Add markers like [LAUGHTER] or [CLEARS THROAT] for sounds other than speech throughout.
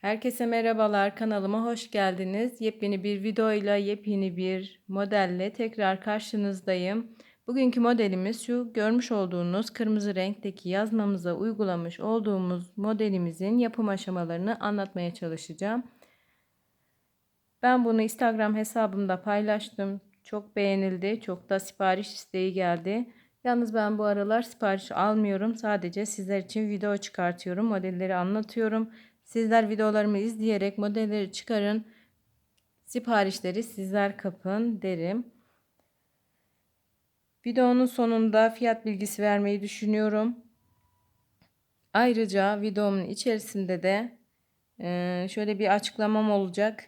Herkese merhabalar kanalıma hoş geldiniz. Yepyeni bir videoyla yepyeni bir modelle tekrar karşınızdayım. Bugünkü modelimiz şu görmüş olduğunuz kırmızı renkteki yazmamıza uygulamış olduğumuz modelimizin yapım aşamalarını anlatmaya çalışacağım. Ben bunu Instagram hesabımda paylaştım. Çok beğenildi. Çok da sipariş isteği geldi. Yalnız ben bu aralar sipariş almıyorum. Sadece sizler için video çıkartıyorum. Modelleri anlatıyorum. Sizler videolarımı izleyerek modelleri çıkarın. Siparişleri sizler kapın derim. Videonun sonunda fiyat bilgisi vermeyi düşünüyorum. Ayrıca videomun içerisinde de şöyle bir açıklamam olacak.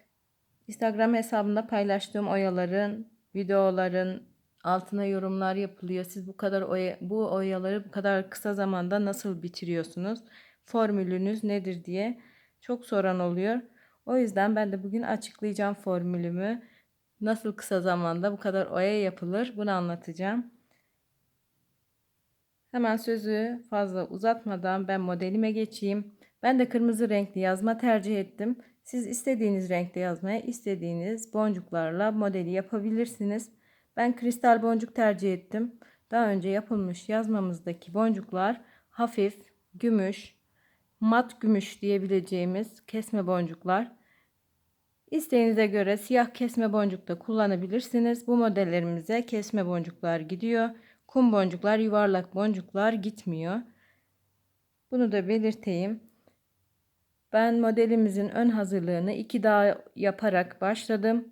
Instagram hesabında paylaştığım oyaların, videoların altına yorumlar yapılıyor. Siz bu kadar oya, bu oyaları bu kadar kısa zamanda nasıl bitiriyorsunuz? Formülünüz nedir diye çok soran oluyor. O yüzden ben de bugün açıklayacağım formülümü. Nasıl kısa zamanda bu kadar oya yapılır bunu anlatacağım. Hemen sözü fazla uzatmadan ben modelime geçeyim. Ben de kırmızı renkli yazma tercih ettim. Siz istediğiniz renkte yazmaya istediğiniz boncuklarla modeli yapabilirsiniz. Ben kristal boncuk tercih ettim. Daha önce yapılmış yazmamızdaki boncuklar hafif gümüş, mat gümüş diyebileceğimiz kesme boncuklar. İsteğinize göre siyah kesme boncuk da kullanabilirsiniz. Bu modellerimize kesme boncuklar gidiyor. Kum boncuklar, yuvarlak boncuklar gitmiyor. Bunu da belirteyim. Ben modelimizin ön hazırlığını iki dağ yaparak başladım.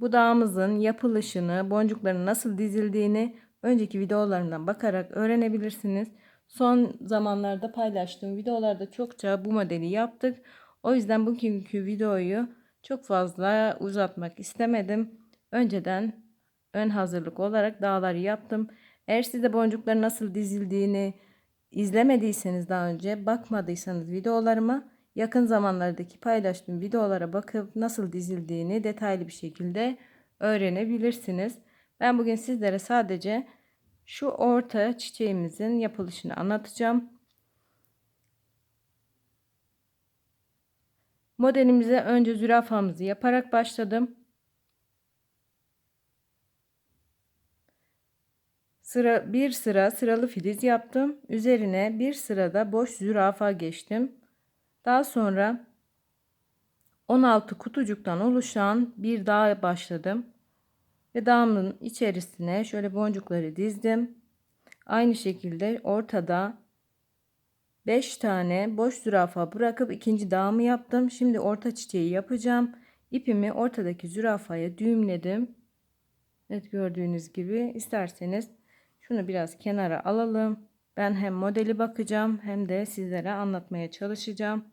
Bu dağımızın yapılışını, boncukların nasıl dizildiğini önceki videolarımdan bakarak öğrenebilirsiniz. Son zamanlarda paylaştığım videolarda çokça bu modeli yaptık. O yüzden bugünkü videoyu çok fazla uzatmak istemedim. Önceden ön hazırlık olarak dağları yaptım. Eğer siz de boncukların nasıl dizildiğini izlemediyseniz daha önce bakmadıysanız videolarıma yakın zamanlardaki paylaştığım videolara bakıp nasıl dizildiğini detaylı bir şekilde öğrenebilirsiniz. Ben bugün sizlere sadece şu orta çiçeğimizin yapılışını anlatacağım. Modelimize önce zürafamızı yaparak başladım. Sıra bir sıra sıralı filiz yaptım. Üzerine bir sırada boş zürafa geçtim. Daha sonra 16 kutucuktan oluşan bir dağ başladım. Ve dağımın içerisine şöyle boncukları dizdim. Aynı şekilde ortada 5 tane boş zürafa bırakıp ikinci dağımı yaptım. Şimdi orta çiçeği yapacağım. İpimi ortadaki zürafaya düğümledim. Evet gördüğünüz gibi isterseniz şunu biraz kenara alalım. Ben hem modeli bakacağım hem de sizlere anlatmaya çalışacağım.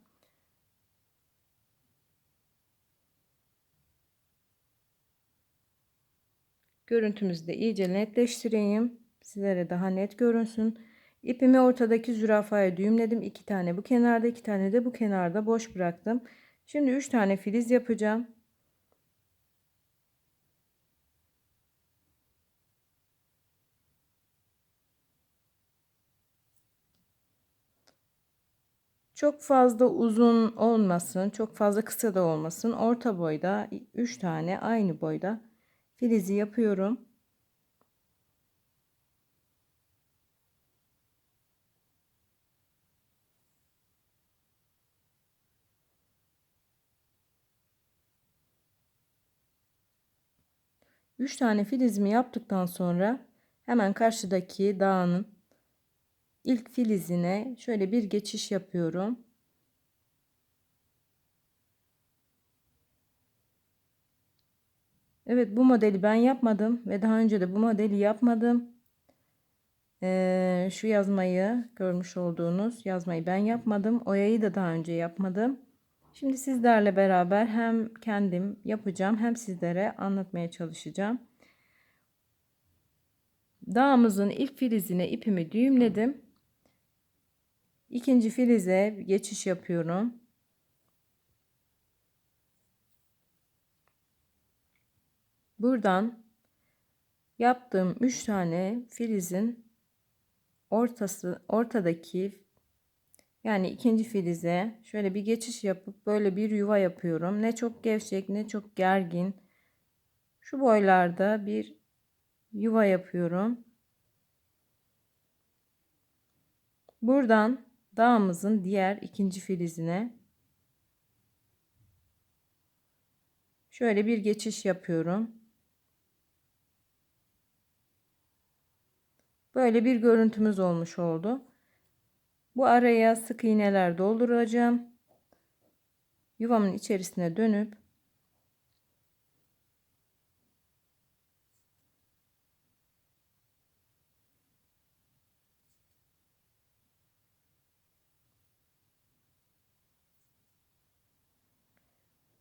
Görüntümüzü de iyice netleştireyim. Sizlere daha net görünsün. İpimi ortadaki zürafaya düğümledim. iki tane bu kenarda, iki tane de bu kenarda boş bıraktım. Şimdi üç tane filiz yapacağım. Çok fazla uzun olmasın, çok fazla kısa da olmasın. Orta boyda 3 tane aynı boyda filizi yapıyorum. Üç tane filizimi yaptıktan sonra hemen karşıdaki dağının ilk filizine şöyle bir geçiş yapıyorum. Evet bu modeli ben yapmadım ve daha önce de bu modeli yapmadım. Ee, şu yazmayı görmüş olduğunuz yazmayı ben yapmadım. Oyayı da daha önce yapmadım. Şimdi sizlerle beraber hem kendim yapacağım hem sizlere anlatmaya çalışacağım. Dağımızın ilk filizine ipimi düğümledim. İkinci filize geçiş yapıyorum. Buradan yaptığım 3 tane filizin ortası ortadaki Yani ikinci filize şöyle bir geçiş yapıp böyle bir yuva yapıyorum. Ne çok gevşek ne çok gergin. Şu boylarda bir yuva yapıyorum. Buradan dağımızın diğer ikinci filizine şöyle bir geçiş yapıyorum. Böyle bir görüntümüz olmuş oldu. Bu araya sık iğneler dolduracağım. Yuvamın içerisine dönüp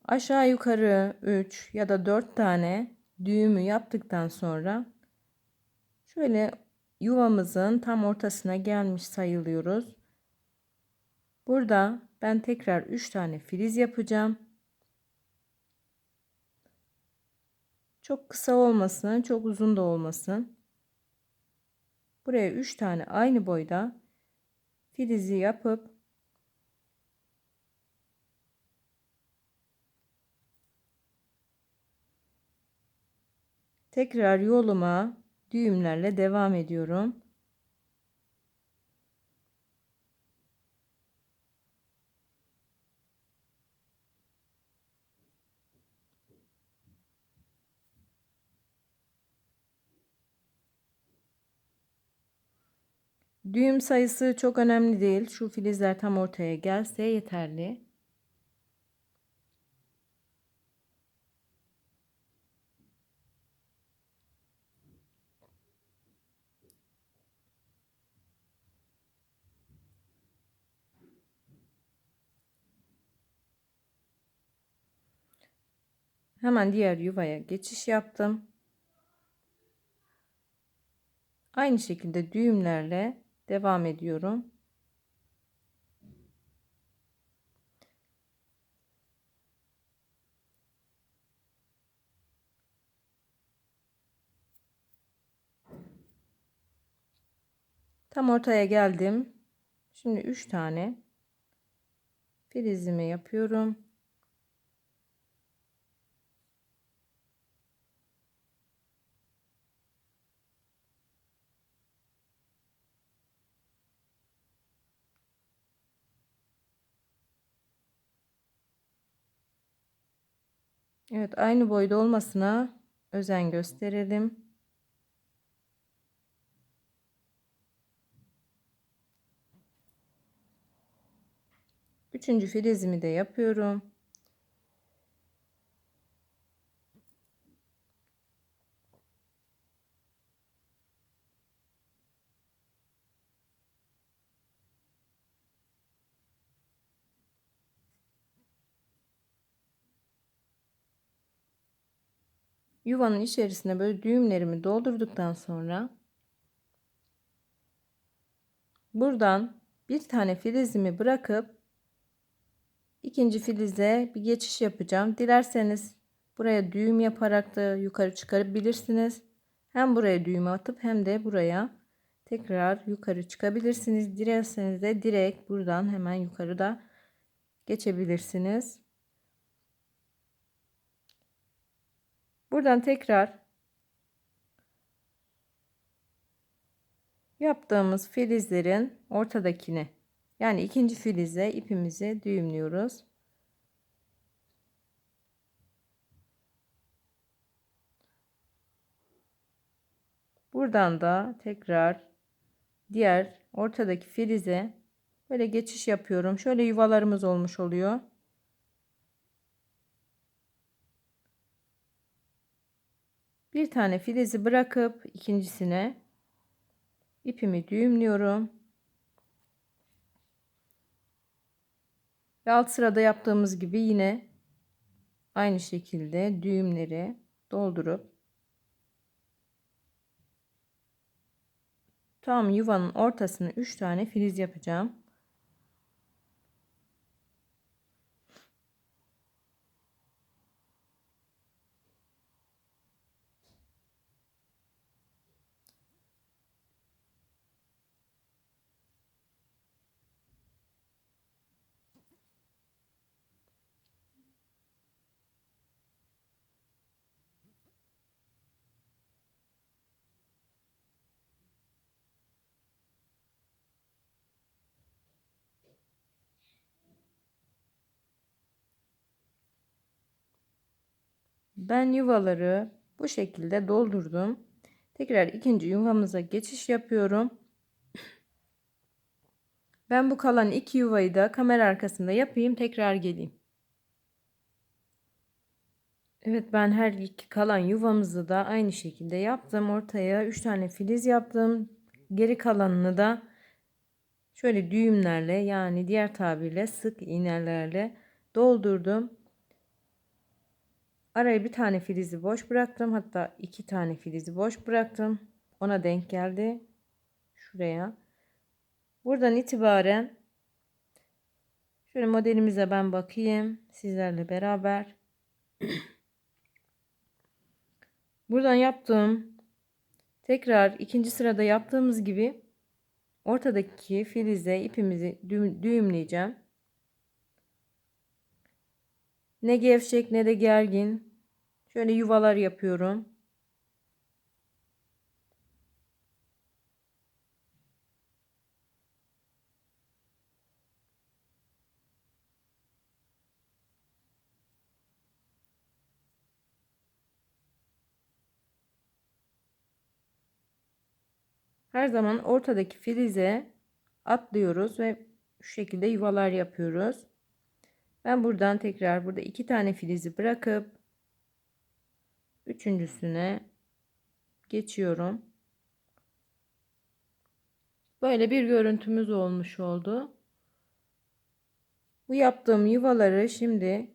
aşağı yukarı 3 ya da 4 tane düğümü yaptıktan sonra şöyle yuvamızın tam ortasına gelmiş sayılıyoruz. Burada ben tekrar 3 tane filiz yapacağım. Çok kısa olmasın, çok uzun da olmasın. Buraya 3 tane aynı boyda filizi yapıp tekrar yoluma düğümlerle devam ediyorum. Düğüm sayısı çok önemli değil. Şu filizler tam ortaya gelse yeterli. Hemen diğer yuvaya geçiş yaptım. Aynı şekilde düğümlerle devam ediyorum. Tam ortaya geldim. Şimdi 3 tane filizimi yapıyorum. Evet aynı boyda olmasına özen gösterelim. Üçüncü filizimi de yapıyorum. Yuvanın içerisine böyle düğümlerimi doldurduktan sonra buradan bir tane filizimi bırakıp ikinci filize bir geçiş yapacağım. Dilerseniz buraya düğüm yaparak da yukarı çıkarabilirsiniz. Hem buraya düğüm atıp hem de buraya tekrar yukarı çıkabilirsiniz. Dilerseniz de direkt buradan hemen yukarıda geçebilirsiniz. Buradan tekrar yaptığımız filizlerin ortadakini yani ikinci filize ipimizi düğümlüyoruz. Buradan da tekrar diğer ortadaki filize böyle geçiş yapıyorum. Şöyle yuvalarımız olmuş oluyor. Bir tane filizi bırakıp ikincisine ipimi düğümlüyorum. Ve alt sırada yaptığımız gibi yine aynı şekilde düğümleri doldurup tam yuvanın ortasına 3 tane filiz yapacağım. Ben yuvaları bu şekilde doldurdum. Tekrar ikinci yuvamıza geçiş yapıyorum. Ben bu kalan iki yuvayı da kamera arkasında yapayım. Tekrar geleyim. Evet ben her iki kalan yuvamızı da aynı şekilde yaptım. Ortaya 3 tane filiz yaptım. Geri kalanını da şöyle düğümlerle yani diğer tabirle sık iğnelerle doldurdum. Araya bir tane filizi boş bıraktım. Hatta iki tane filizi boş bıraktım. Ona denk geldi. Şuraya. Buradan itibaren şöyle modelimize ben bakayım sizlerle beraber. [CLEARS THROAT] Buradan yaptığım tekrar ikinci sırada yaptığımız gibi ortadaki filize ipimizi düğümleyeceğim. Ne gevşek ne de gergin. Şöyle yuvalar yapıyorum. Her zaman ortadaki filize atlıyoruz ve şu şekilde yuvalar yapıyoruz. Ben buradan tekrar burada iki tane filizi bırakıp üçüncüsüne geçiyorum. Böyle bir görüntümüz olmuş oldu. Bu yaptığım yuvaları şimdi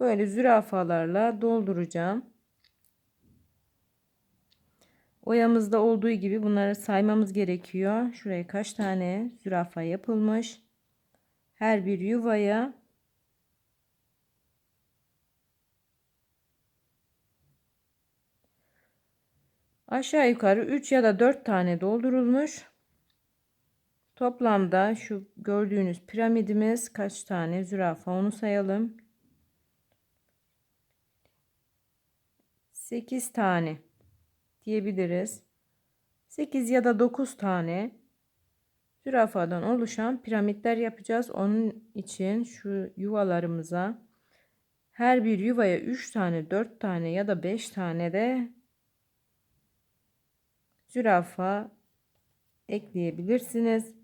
böyle zürafalarla dolduracağım. Oyamızda olduğu gibi bunları saymamız gerekiyor. Şuraya kaç tane zürafa yapılmış. Her bir yuvaya aşağı yukarı 3 ya da 4 tane doldurulmuş. Toplamda şu gördüğünüz piramidimiz kaç tane zürafa onu sayalım. 8 tane diyebiliriz. 8 ya da 9 tane zürafadan oluşan piramitler yapacağız. Onun için şu yuvalarımıza her bir yuvaya 3 tane, 4 tane ya da 5 tane de zürafa ekleyebilirsiniz.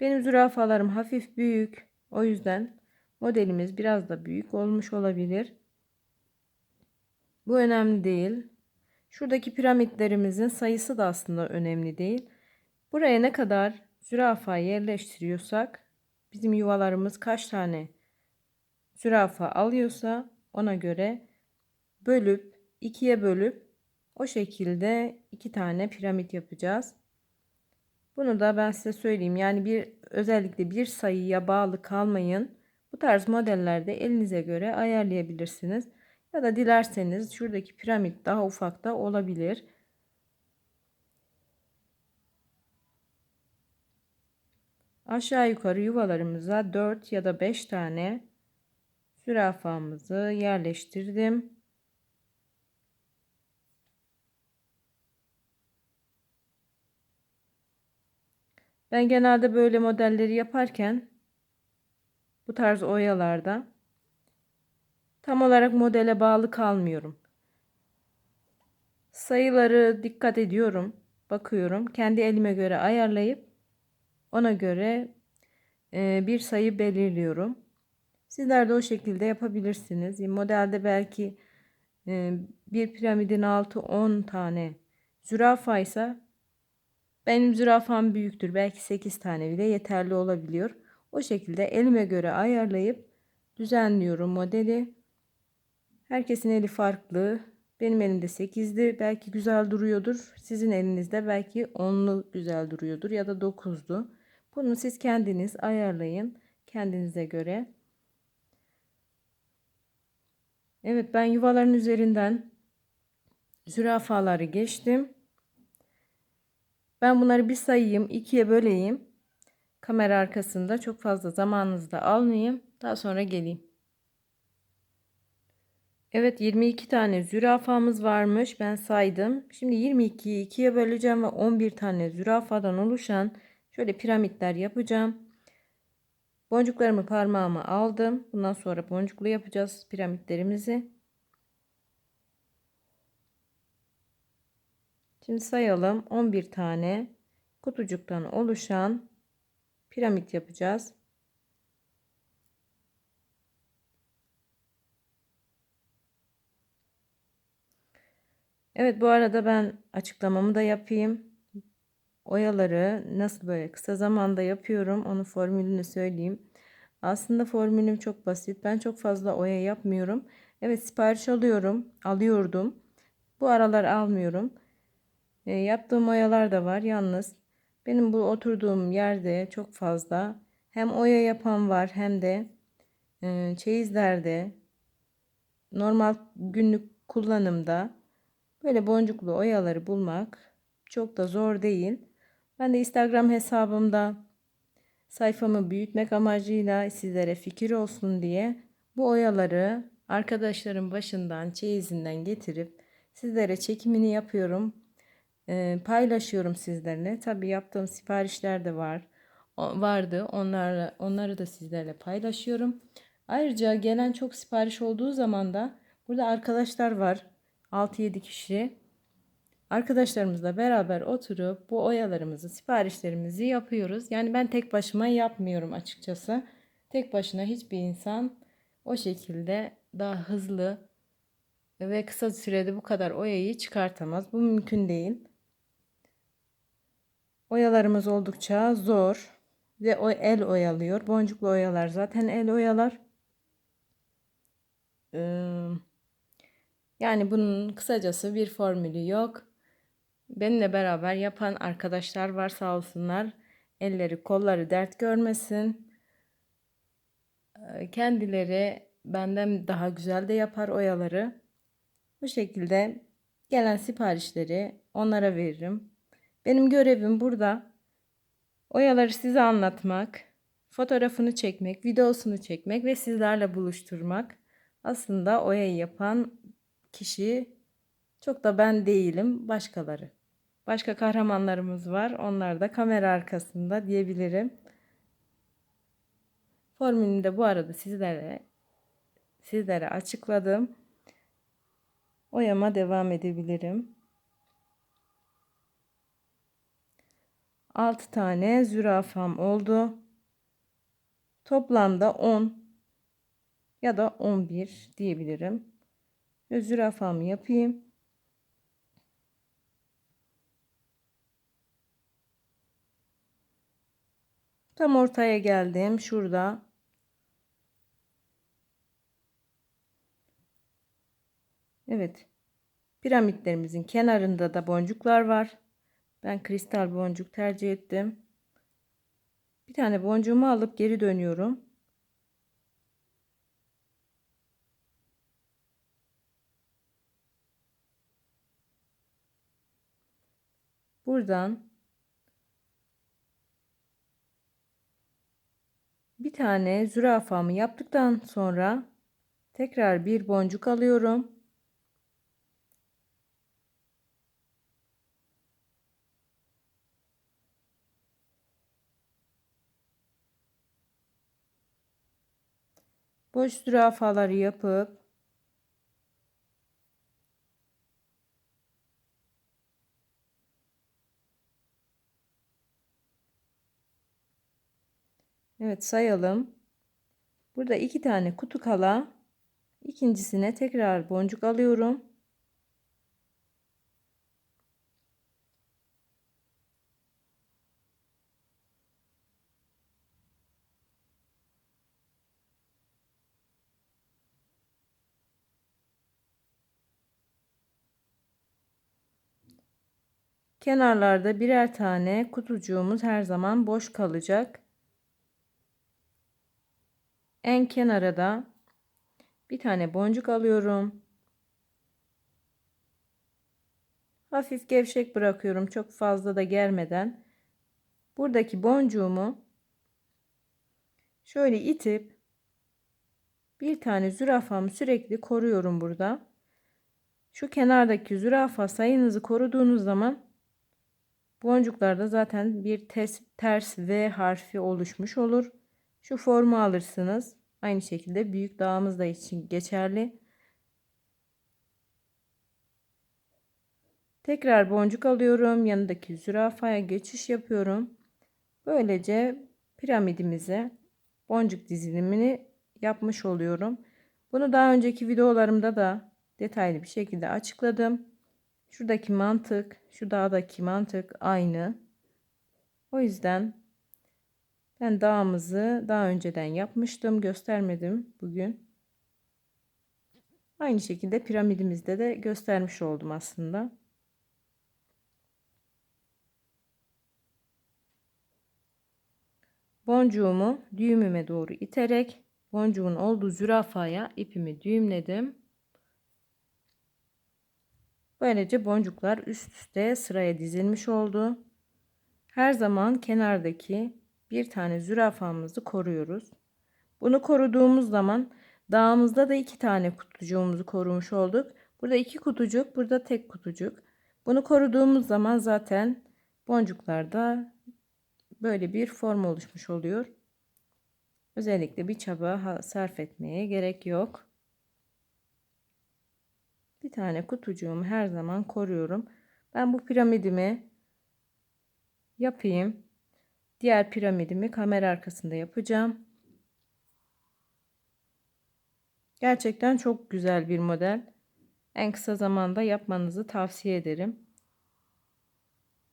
Benim zürafalarım hafif büyük. O yüzden modelimiz biraz da büyük olmuş olabilir. Bu önemli değil. Şuradaki piramitlerimizin sayısı da aslında önemli değil. Buraya ne kadar zürafa yerleştiriyorsak bizim yuvalarımız kaç tane zürafa alıyorsa ona göre bölüp ikiye bölüp o şekilde iki tane piramit yapacağız. Bunu da ben size söyleyeyim. Yani bir özellikle bir sayıya bağlı kalmayın. Bu tarz modellerde elinize göre ayarlayabilirsiniz. Ya da dilerseniz şuradaki piramit daha ufak da olabilir. Aşağı yukarı yuvalarımıza 4 ya da 5 tane zürafamızı yerleştirdim. Ben genelde böyle modelleri yaparken bu tarz oyalarda tam olarak modele bağlı kalmıyorum. Sayıları dikkat ediyorum, bakıyorum. Kendi elime göre ayarlayıp ona göre e, bir sayı belirliyorum. Sizler de o şekilde yapabilirsiniz. Modelde belki e, bir piramidin altı 10 tane zürafa ise benim zürafam büyüktür. Belki 8 tane bile yeterli olabiliyor. O şekilde elime göre ayarlayıp düzenliyorum modeli. Herkesin eli farklı. Benim elimde 8'di. Belki güzel duruyordur. Sizin elinizde belki 10'lu güzel duruyordur ya da 9'du. Bunu siz kendiniz ayarlayın kendinize göre. Evet ben yuvaların üzerinden zürafaları geçtim. Ben bunları bir sayayım, ikiye böleyim. Kamera arkasında çok fazla zamanınızı da almayayım. Daha sonra geleyim. Evet 22 tane zürafamız varmış. Ben saydım. Şimdi 22'yi ikiye böleceğim ve 11 tane zürafadan oluşan Şöyle piramitler yapacağım. Boncuklarımı parmağıma aldım. Bundan sonra boncuklu yapacağız piramitlerimizi. Şimdi sayalım 11 tane kutucuktan oluşan piramit yapacağız. Evet bu arada ben açıklamamı da yapayım. Oyaları nasıl böyle kısa zamanda yapıyorum onu formülünü söyleyeyim. Aslında formülüm çok basit. Ben çok fazla oya yapmıyorum. Evet sipariş alıyorum. Alıyordum. Bu aralar almıyorum. E, yaptığım oyalar da var. Yalnız benim bu oturduğum yerde çok fazla hem oya yapan var hem de e, çeyizlerde normal günlük kullanımda böyle boncuklu oyaları bulmak çok da zor değil. Ben de Instagram hesabımda sayfamı büyütmek amacıyla sizlere fikir olsun diye bu oyaları arkadaşlarım başından çeyizinden getirip sizlere çekimini yapıyorum. Ee, paylaşıyorum sizlerle. Tabi yaptığım siparişler de var. O, vardı. Onlarla, onları da sizlerle paylaşıyorum. Ayrıca gelen çok sipariş olduğu zaman da burada arkadaşlar var. 6-7 kişi. Arkadaşlarımızla beraber oturup bu oyalarımızı, siparişlerimizi yapıyoruz. Yani ben tek başıma yapmıyorum açıkçası. Tek başına hiçbir insan o şekilde daha hızlı ve kısa sürede bu kadar oyayı çıkartamaz. Bu mümkün değil. Oyalarımız oldukça zor ve o el oyalıyor. Boncuklu oyalar zaten el oyalar. Yani bunun kısacası bir formülü yok. Benimle beraber yapan arkadaşlar var sağ olsunlar. Elleri kolları dert görmesin. Kendileri benden daha güzel de yapar oyaları. Bu şekilde gelen siparişleri onlara veririm. Benim görevim burada oyaları size anlatmak, fotoğrafını çekmek, videosunu çekmek ve sizlerle buluşturmak. Aslında oyayı yapan kişi çok da ben değilim, başkaları. Başka kahramanlarımız var. Onlar da kamera arkasında diyebilirim. Formülünü de bu arada sizlere sizlere açıkladım. Oyama devam edebilirim. 6 tane zürafam oldu. Toplamda 10 ya da 11 diyebilirim. Ve zürafamı yapayım. Tam ortaya geldim. Şurada. Evet. Piramitlerimizin kenarında da boncuklar var. Ben kristal boncuk tercih ettim. Bir tane boncuğumu alıp geri dönüyorum. Buradan bir tane zürafamı yaptıktan sonra tekrar bir boncuk alıyorum. Boş zürafaları yapıp Evet sayalım. Burada iki tane kutu kala. İkincisine tekrar boncuk alıyorum. Kenarlarda birer tane kutucuğumuz her zaman boş kalacak. En kenara da bir tane boncuk alıyorum. Hafif gevşek bırakıyorum çok fazla da germeden. Buradaki boncuğumu şöyle itip bir tane zürafamı sürekli koruyorum burada. Şu kenardaki zürafa sayınızı koruduğunuz zaman boncuklarda zaten bir ters, ters V harfi oluşmuş olur. Şu formu alırsınız. Aynı şekilde büyük dağımız da için geçerli. Tekrar boncuk alıyorum. Yanındaki zürafaya geçiş yapıyorum. Böylece piramidimize boncuk dizilimini yapmış oluyorum. Bunu daha önceki videolarımda da detaylı bir şekilde açıkladım. Şuradaki mantık, şu dağdaki mantık aynı. O yüzden ben dağımızı daha önceden yapmıştım, göstermedim bugün. Aynı şekilde piramidimizde de göstermiş oldum aslında. Boncuğumu düğümüme doğru iterek boncuğun olduğu zürafaya ipimi düğümledim. Böylece boncuklar üst üste sıraya dizilmiş oldu. Her zaman kenardaki bir tane zürafamızı koruyoruz. Bunu koruduğumuz zaman dağımızda da iki tane kutucuğumuzu korumuş olduk. Burada iki kutucuk, burada tek kutucuk. Bunu koruduğumuz zaman zaten boncuklarda böyle bir form oluşmuş oluyor. Özellikle bir çaba sarf etmeye gerek yok. Bir tane kutucuğumu her zaman koruyorum. Ben bu piramidimi yapayım. Diğer piramidimi kamera arkasında yapacağım. Gerçekten çok güzel bir model. En kısa zamanda yapmanızı tavsiye ederim.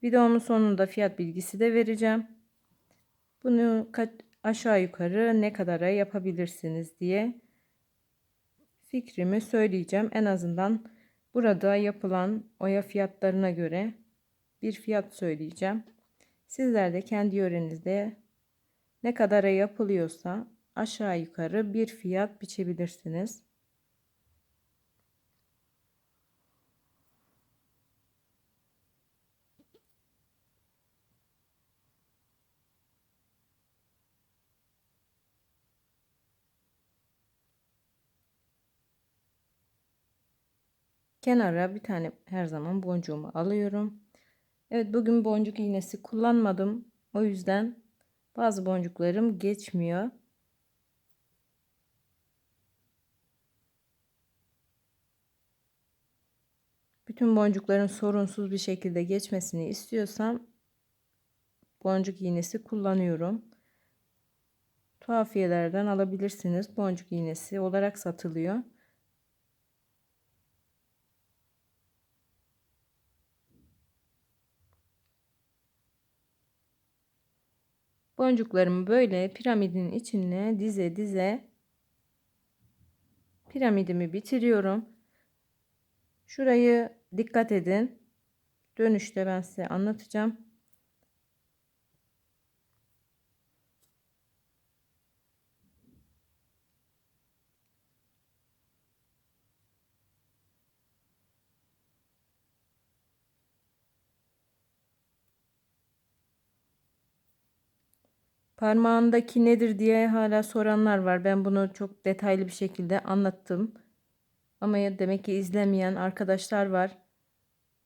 Videomun sonunda fiyat bilgisi de vereceğim. Bunu aşağı yukarı ne kadara yapabilirsiniz diye fikrimi söyleyeceğim. En azından burada yapılan oya fiyatlarına göre bir fiyat söyleyeceğim. Sizler de kendi yörenizde ne kadara yapılıyorsa aşağı yukarı bir fiyat biçebilirsiniz. Kenara bir tane her zaman boncuğumu alıyorum. Evet bugün boncuk iğnesi kullanmadım. O yüzden bazı boncuklarım geçmiyor. Bütün boncukların sorunsuz bir şekilde geçmesini istiyorsam boncuk iğnesi kullanıyorum. Tuhafiyelerden alabilirsiniz. Boncuk iğnesi olarak satılıyor. Boncuklarımı böyle piramidin içine dize dize piramidimi bitiriyorum. Şurayı dikkat edin. Dönüşte ben size anlatacağım. Parmağındaki nedir diye hala soranlar var. Ben bunu çok detaylı bir şekilde anlattım. Ama ya demek ki izlemeyen arkadaşlar var.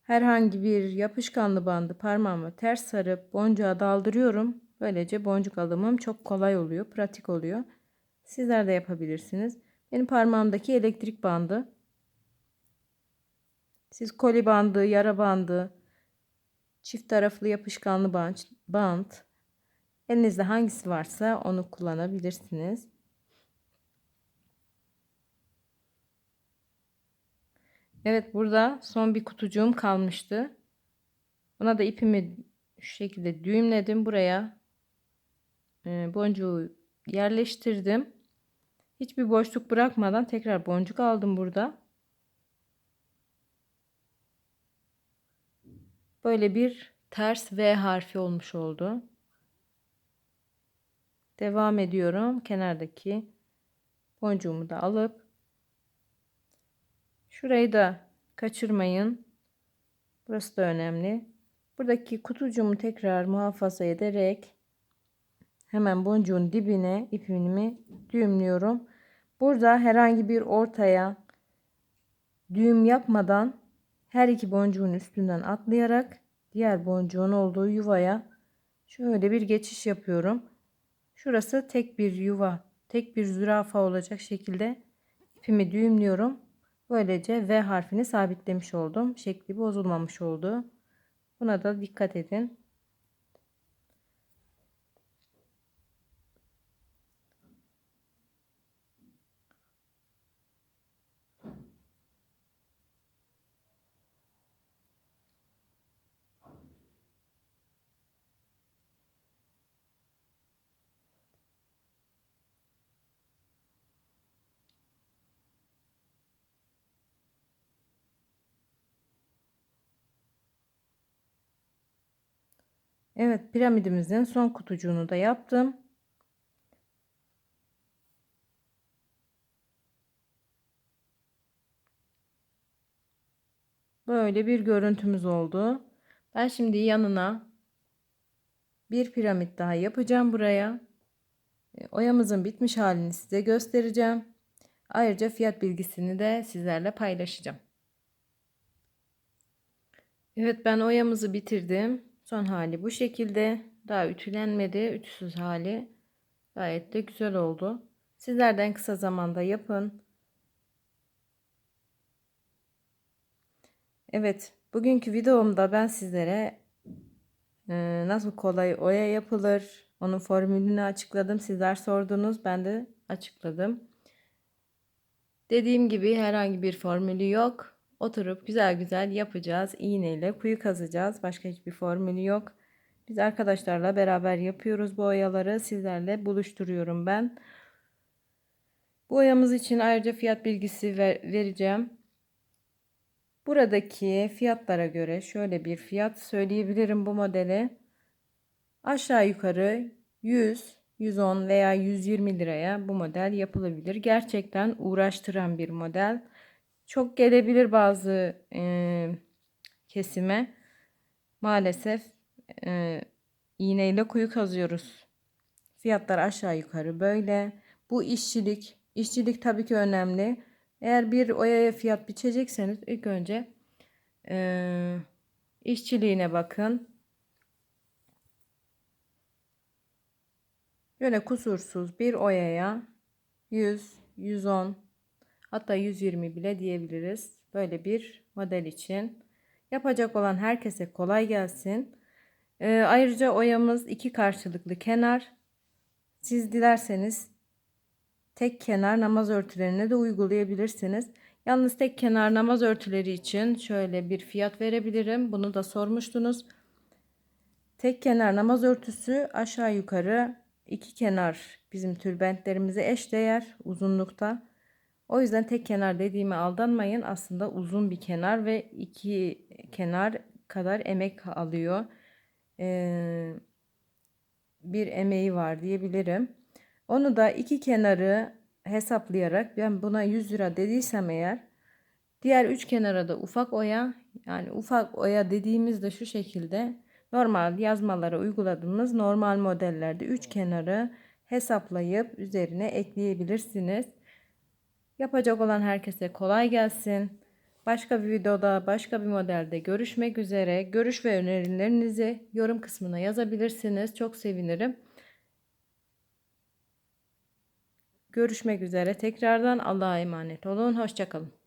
Herhangi bir yapışkanlı bandı parmağıma ters sarıp boncuğa daldırıyorum. Böylece boncuk alımım çok kolay oluyor, pratik oluyor. Sizler de yapabilirsiniz. Benim parmağımdaki elektrik bandı. Siz koli bandı, yara bandı, çift taraflı yapışkanlı bant, bant Elinizde hangisi varsa onu kullanabilirsiniz. Evet burada son bir kutucuğum kalmıştı. Buna da ipimi şu şekilde düğümledim. Buraya e, boncuğu yerleştirdim. Hiçbir boşluk bırakmadan tekrar boncuk aldım burada. Böyle bir ters V harfi olmuş oldu. Devam ediyorum. Kenardaki boncuğumu da alıp şurayı da kaçırmayın. Burası da önemli. Buradaki kutucuğumu tekrar muhafaza ederek hemen boncuğun dibine ipimi düğümlüyorum. Burada herhangi bir ortaya düğüm yapmadan her iki boncuğun üstünden atlayarak diğer boncuğun olduğu yuvaya şöyle bir geçiş yapıyorum. Şurası tek bir yuva, tek bir zürafa olacak şekilde ipimi düğümlüyorum. Böylece V harfini sabitlemiş oldum. Şekli bozulmamış oldu. Buna da dikkat edin. Evet piramidimizin son kutucuğunu da yaptım. Böyle bir görüntümüz oldu. Ben şimdi yanına bir piramit daha yapacağım buraya. E, oyamızın bitmiş halini size göstereceğim. Ayrıca fiyat bilgisini de sizlerle paylaşacağım. Evet ben oyamızı bitirdim. Son hali bu şekilde. Daha ütülenmedi. Ütüsüz hali. Gayet de güzel oldu. Sizlerden kısa zamanda yapın. Evet, bugünkü videomda ben sizlere e, nasıl kolay oya yapılır, onun formülünü açıkladım. Sizler sordunuz, ben de açıkladım. Dediğim gibi herhangi bir formülü yok. Oturup güzel güzel yapacağız. İğneyle kuyu kazacağız. Başka hiçbir formülü yok. Biz arkadaşlarla beraber yapıyoruz bu oyaları. Sizlerle buluşturuyorum ben. Bu oyamız için ayrıca fiyat bilgisi ver, vereceğim. Buradaki fiyatlara göre şöyle bir fiyat söyleyebilirim bu modeli. Aşağı yukarı 100, 110 veya 120 liraya bu model yapılabilir. Gerçekten uğraştıran bir model. Çok gelebilir bazı e, kesime. Maalesef e, iğneyle kuyu kazıyoruz. Fiyatlar aşağı yukarı böyle. Bu işçilik. İşçilik tabii ki önemli. Eğer bir oyaya fiyat biçecekseniz ilk önce e, işçiliğine bakın. Böyle kusursuz bir oyaya 100, 110 hatta 120 bile diyebiliriz. Böyle bir model için. Yapacak olan herkese kolay gelsin. E, ayrıca oyamız iki karşılıklı kenar. Siz dilerseniz tek kenar namaz örtülerine de uygulayabilirsiniz. Yalnız tek kenar namaz örtüleri için şöyle bir fiyat verebilirim. Bunu da sormuştunuz. Tek kenar namaz örtüsü aşağı yukarı iki kenar bizim tülbentlerimize eş değer uzunlukta. O yüzden tek kenar dediğime aldanmayın. Aslında uzun bir kenar ve iki kenar kadar emek alıyor. Ee, bir emeği var diyebilirim. Onu da iki kenarı hesaplayarak ben buna 100 lira dediysem eğer diğer üç kenara da ufak oya yani ufak oya dediğimizde şu şekilde normal yazmalara uyguladığımız normal modellerde üç kenarı hesaplayıp üzerine ekleyebilirsiniz. Yapacak olan herkese kolay gelsin. Başka bir videoda, başka bir modelde görüşmek üzere. Görüş ve önerilerinizi yorum kısmına yazabilirsiniz. Çok sevinirim. Görüşmek üzere. Tekrardan Allah'a emanet olun. Hoşçakalın.